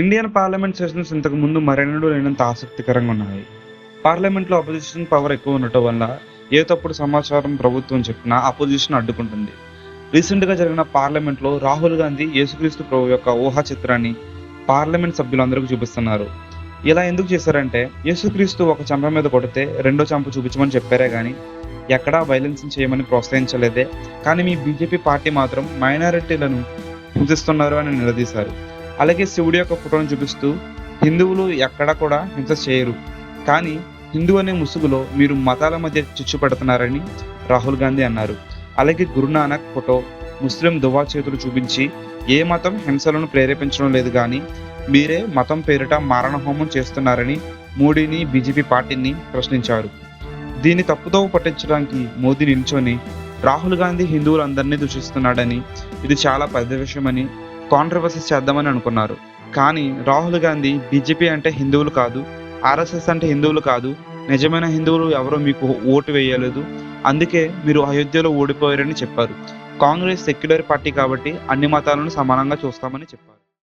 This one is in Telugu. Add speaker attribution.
Speaker 1: ఇండియన్ పార్లమెంట్ సెషన్స్ ఇంతకు ముందు మరెన్నడూ లేనంత ఆసక్తికరంగా ఉన్నాయి. పార్లమెంట్లో అపోజిషన్ పవర్ ఎక్కువ ఉండటం వల్ల ఏ తప్పుడు సమాచారం ప్రభుత్వం చెప్పినా అపోజిషన్ అడ్డుకుంటుంది. రీసెంట్గా జరిగిన పార్లమెంట్లో రాహుల్ గాంధీ యేసుక్రీస్తు ప్రభు యొక్క ఊహా చిత్రాన్ని పార్లమెంట్ సభ్యులందరికీ చూపిస్తున్నారు. ఇలా ఎందుకు చేశారంటే యేసుక్రీస్తు ఒక చంప మీద కొడితే రెండో చంప చూపించమని చెప్పారే కానీ ఎక్కడా వైలెన్స్ చేయమని ప్రోత్సహించలేదే. కానీ మీ బీజేపీ పార్టీ మాత్రం మైనారిటీలను హింసిస్తున్నారు అని నిలదీశారు. అలాగే శివుడి యొక్క ఫోటోను చూపిస్తూ హిందువులు ఎక్కడ కూడా హింస చేయరు. కానీ హిందూ అనే ముసుగులో మీరు మతాల మధ్య చిచ్చు పెడుతున్నారని రాహుల్ గాంధీ అన్నారు. అలాగే గురునానక్ ఫోటో ముస్లిం దువా చేతులు చూపించి ఏ మతం హింసలను ప్రేరేపించడం లేదు కానీ మీరే మతం పేరిట మారణహోమం చేస్తున్నారని మోడీని బీజేపీ పార్టీని ప్రశ్నించారు. దీన్ని తప్పుతో పట్టించడానికి మోదీ నిల్చొని రాహుల్ గాంధీ హిందువులందరినీ దూషిస్తున్నాడని ఇది చాలా పెద్ద విషయమని కాంట్రవర్సీ చేద్దామని అనుకున్నారు. కానీ రాహుల్ గాంధీ బీజేపీ అంటే హిందువులు కాదు ఆర్ఎస్ఎస్ అంటే హిందువులు కాదు నిజమైన హిందువులు ఎవరో మీకు ఓటు వేయలేదు అందుకే మీరు అయోధ్యలో ఓడిపోయారని చెప్పారు. కాంగ్రెస్ సెక్యులర్ పార్టీ కాబట్టి అన్ని మతాలను సమానంగా చూస్తామని చెప్పారు.